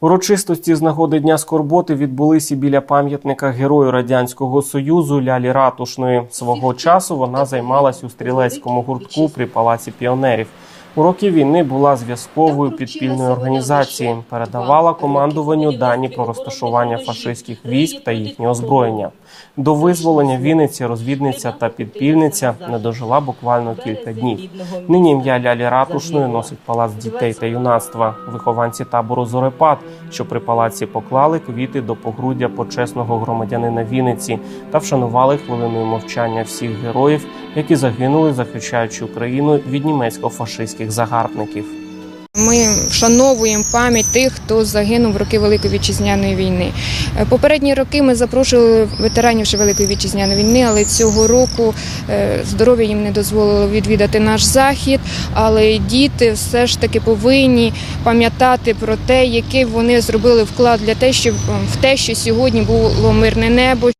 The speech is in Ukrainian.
Урочистості з нагоди Дня скорботи відбулися біля пам'ятника Герою Радянського Союзу Лялі Ратушної. Свого часу вона займалась у стрілецькому гуртку при палаці піонерів. У роки війни була зв'язковою підпільної організації, передавала командуванню дані про розташування фашистських військ та їхнє озброєння. До визволення Вінниці розвідниця та підпільниця не дожила буквально кілька днів. Нині ім'я Лялі Ратушної носить палац дітей та юнацтва. Вихованці табору Зорепад, що при палаці поклали квіти до погруддя почесного громадянина Вінниці та вшанували хвилиною мовчання всіх героїв, які загинули, захищаючи Україну від німецько-фашистських загарбників. Ми вшановуємо пам'ять тих, хто загинув в роки Великої вітчизняної війни. Е, Попередні роки ми запрошували ветеранів ще Великої вітчизняної війни, але цього року е, здоров'я їм не дозволило відвідати наш захід. Але діти все ж таки повинні пам'ятати про те, який вони зробили вклад для те, щоб в те, що сьогодні було мирне небо.